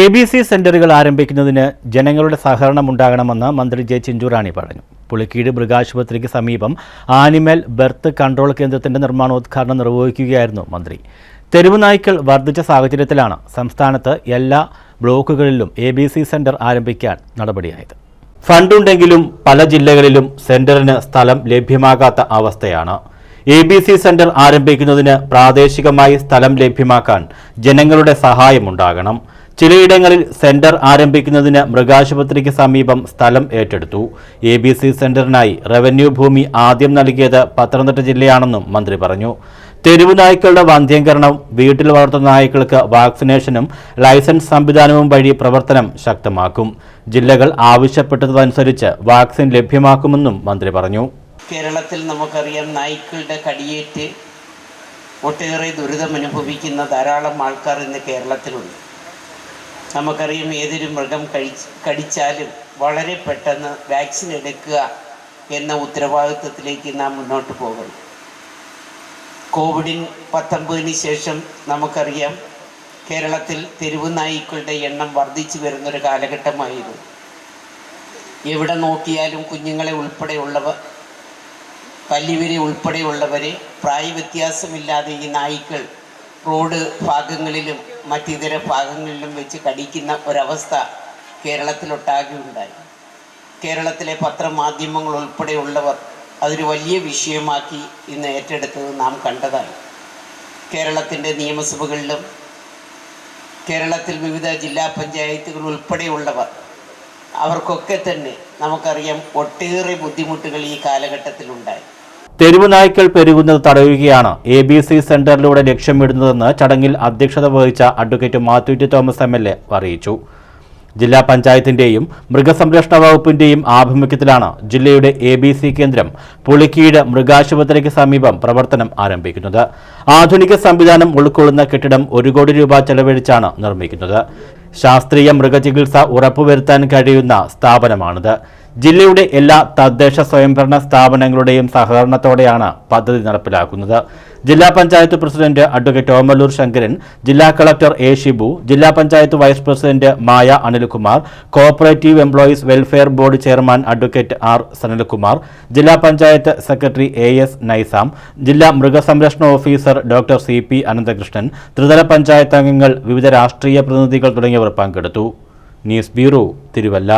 A B C സെന്ററുകൾ ആരംഭിക്കുന്നതിന് ജനങ്ങളുടെ സഹകരണം ഉണ്ടാകണമെന്ന് മന്ത്രി ജെ ചിഞ്ചുറാണി പറഞ്ഞു. പുളിക്കീട് മൃഗാശുപത്രിക്ക് സമീപം ആനിമൽ ബർത്ത് കൺട്രോൾ കേന്ദ്രത്തിന്റെ നിർമ്മാണോദ്ഘാടനം നിർവഹിക്കുകയായിരുന്നു മന്ത്രി. തെരുവ് നായ്ക്കൾ വർദ്ധിച്ച സാഹചര്യത്തിലാണ് സംസ്ഥാനത്ത് എല്ലാ ബ്ലോക്കുകളിലും എ ബി സി സെന്റർ ആരംഭിക്കാൻ നടപടിയായത്. ഫണ്ടുണ്ടെങ്കിലും പല ജില്ലകളിലും സെന്ററിന് സ്ഥലം ലഭ്യമാകാത്ത അവസ്ഥയാണ്. എ ബി സി സെന്റർ ആരംഭിക്കുന്നതിന് പ്രാദേശികമായി സ്ഥലം ലഭ്യമാക്കാൻ ജനങ്ങളുടെ സഹായമുണ്ടാകണം. ചിലയിടങ്ങളിൽ സെന്റർ ആരംഭിക്കുന്നതിന് മൃഗാശുപത്രിക്ക് സമീപം സ്ഥലം ഏറ്റെടുത്തു. എ ബി സി സെന്ററിനായി റവന്യൂ ഭൂമി ആദ്യം നൽകിയത് പത്തനംതിട്ട ജില്ലയാണെന്നും മന്ത്രി പറഞ്ഞു. തെരുവു നായ്ക്കളുടെ വന്ധ്യംകരണം വീട്ടിൽ വളർത്തുന്ന നായ്ക്കൾക്ക് വാക്സിനേഷനും ലൈസൻസ് സംവിധാനവും വഴി പ്രവർത്തനം ശക്തമാക്കും. ജില്ലകൾ ആവശ്യപ്പെട്ടതനുസരിച്ച് വാക്സിൻ ലഭ്യമാക്കുമെന്നും മന്ത്രി പറഞ്ഞു. കേരളത്തിൽ നമുക്കറിയാം നായ്ക്കളുടെ കടിയേറ്റ് ഒട്ടേറെ ദുരിതമനുഭവിക്കുന്ന ധാരാളം ആൾക്കാർ ഇന്ന് കേരളത്തിലുണ്ട്. നമുക്കറിയാം ഏതൊരു മൃഗം കഴിച്ച് കടിച്ചാലും വളരെ പെട്ടെന്ന് വാക്സിൻ എടുക്കുക എന്ന ഉത്തരവാദിത്വത്തിലേക്ക് നാം മുന്നോട്ട് പോകണം കോവിഡിൻ പത്തൊമ്പതിന് ശേഷം നമുക്കറിയാം കേരളത്തിൽ തെരുവ് നായ്ക്കളുടെ എണ്ണം വർദ്ധിച്ചു വരുന്നൊരു കാലഘട്ടമായിരുന്നു. എവിടെ നോക്കിയാലും കുഞ്ഞുങ്ങളെ ഉൾപ്പെടെയുള്ളവ വലിയവരെ ഉൾപ്പെടെയുള്ളവരെ പ്രായവ്യത്യാസമില്ലാതെ ഈ നായ്ക്കൾ റോഡ് ഭാഗങ്ങളിലും മറ്റിതര ഭാഗങ്ങളിലും വെച്ച് കടിക്കുന്ന ഒരവസ്ഥ കേരളത്തിലൊട്ടാകെ ഉണ്ടായി കേരളത്തിലെ പത്രമാധ്യമങ്ങൾ ഉൾപ്പെടെയുള്ളവർ അതൊരു വലിയ വിഷയമാക്കി ഇന്ന് ഏറ്റെടുത്തത് നാം കണ്ടതാണ്. കേരളത്തിന്റെ നിയമസഭകളിലും കേരളത്തിൽ വിവിധ ജില്ലാ പഞ്ചായത്തുകൾ ഉൾപ്പെടെയുള്ളവർ അവർക്കൊക്കെ തന്നെ നമുക്കറിയാം ഒട്ടേറെ ബുദ്ധിമുട്ടുകൾ ഈ കാലഘട്ടത്തിലുണ്ടായി. തെരുവു നായ്ക്കൾ പെരുകുന്നത് തടയുകയാണ്. എ ബി സി സെന്ററിലൂടെ ലക്ഷ്യമിടുന്നതെന്ന് ചടങ്ങിൽ അധ്യക്ഷത വഹിച്ച advocate Mathew T Thomas M L A അറിയിച്ചു. ജില്ലാ പഞ്ചായത്തിന്റെയും മൃഗസംരക്ഷണ വകുപ്പിന്റെയും ആഭിമുഖ്യത്തിലാണ് ജില്ലയുടെ എ ബി സി കേന്ദ്രം പുളിക്കീട് മൃഗാശുപത്രിക്ക് സമീപം പ്രവർത്തനം ആരംഭിക്കുന്നത്. ആധുനിക സംവിധാനം ഉൾക്കൊള്ളുന്ന കെട്ടിടം ഒരു കോടി രൂപ ചെലവഴിച്ചാണ് നിർമ്മിക്കുന്നത്. ശാസ്ത്രീയ മൃഗചികിത്സ ഉറപ്പുവരുത്താൻ കഴിയുന്ന സ്ഥാപനമാണിത്. ജില്ലയുടെ എല്ലാ തദ്ദേശ സ്വയംഭരണ സ്ഥാപനങ്ങളുടെയും സഹകരണത്തോടെയാണ് പദ്ധതി നടപ്പിലാക്കുന്നത്. ജില്ലാ പഞ്ചായത്ത് പ്രസിഡന്റ് അഡ്വക്കേറ്റ് ഓമല്ലൂർ ശങ്കരൻ ജില്ലാ കളക്ടർ എ ഷിബു ജില്ലാ panchayat vice president Maya Anilkumar cooperative employees welfare board chairman advocate R Sanalkumar ജില്ലാ panchayat secretary A S Nizam ജില്ലാ മൃഗസംരക്ഷണ officer doctor C P Ananthakrishnan ത്രിതല പഞ്ചായത്ത് അംഗങ്ങൾ വിവിധ രാഷ്ട്രീയ പ്രതിനിധികൾ തുടങ്ങിയവർ പങ്കെടുത്തു. News bureau Thiruvalla.